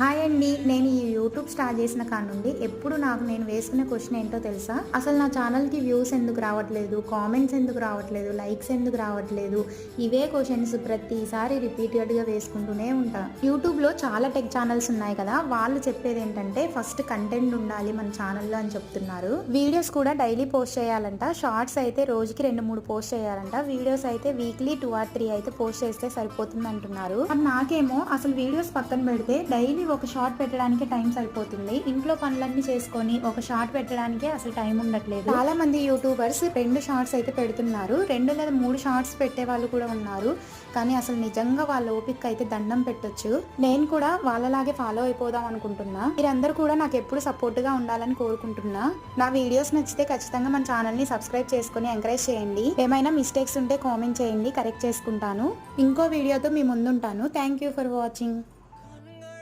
Hi అండి నేను ఈ యూట్యూబ్ స్టార్ట్ చేసిన కాడ నుండి ఎప్పుడు నాకు నేను వేసుకునే క్వశ్చన్ ఏంటో తెలుసా? అసలు నా ఛానల్కి వ్యూస్ ఎందుకు రావట్లేదు? కామెంట్స్ ఎందుకు రావట్లేదు? లైక్స్ ఎందుకు రావట్లేదు? ఇవే క్వశ్చన్స్ ప్రతిసారి రిపీటెడ్గా వేసుకుంటూనే ఉంటా. యూట్యూబ్లో చాలా టెక్ ఛానల్స్ ఉన్నాయి కదా వాళ్ళు చెప్పేది ఏంటంటే ఫస్ట్ కంటెంట్ ఉండాలి మన ఛానల్లో అని చెప్తున్నారు. వీడియోస్ కూడా డైలీ పోస్ట్ చేయాలంట షార్ట్స్ అయితే రోజుకి రెండు మూడు పోస్ట్ చేయాలంట వీడియోస్ అయితే వీక్లీ టూ ఆర్ త్రీ అయితే పోస్ట్ చేస్తే సరిపోతుంది అంటున్నారు. నాకేమో అసలు వీడియోస్ పక్కన పెడితే డైలీ ఒక షార్ట్ పెట్టడానికి టైం సరిపోతుంది. ఇంట్లో పనులన్నీ చేసుకొని ఒక షార్ట్ పెట్టడానికి అసలు టైం ఉండట్లేదు. చాలా మంది యూట్యూబర్స్ రెండు షార్ట్స్ అయితే పెడుతున్నారు. రెండు లేదా మూడు షార్ట్స్ పెట్టే వాళ్ళు కూడా ఉన్నారు. కానీ అసలు నిజంగా వాళ్ళ ఓపిక అయితే దండం పెట్టొచ్చు. నేను కూడా వాళ్ళలాగే ఫాలో అయిపోదాం అనుకుంటున్నా. మీరందరూ కూడా నాకు ఎప్పుడు సపోర్ట్గా ఉండాలని కోరుకుంటున్నా. నా వీడియోస్ నచ్చితే ఖచ్చితంగా మన ఛానల్ని సబ్స్క్రైబ్ చేసుకుని ఎంకరేజ్ చేయండి. ఏమైనా మిస్టేక్స్ ఉంటే కామెంట్ చేయండి. కరెక్ట్ చేసుకుంటాను. ఇంకో వీడియోతో మీ ముందుంటాను. Thank you for watching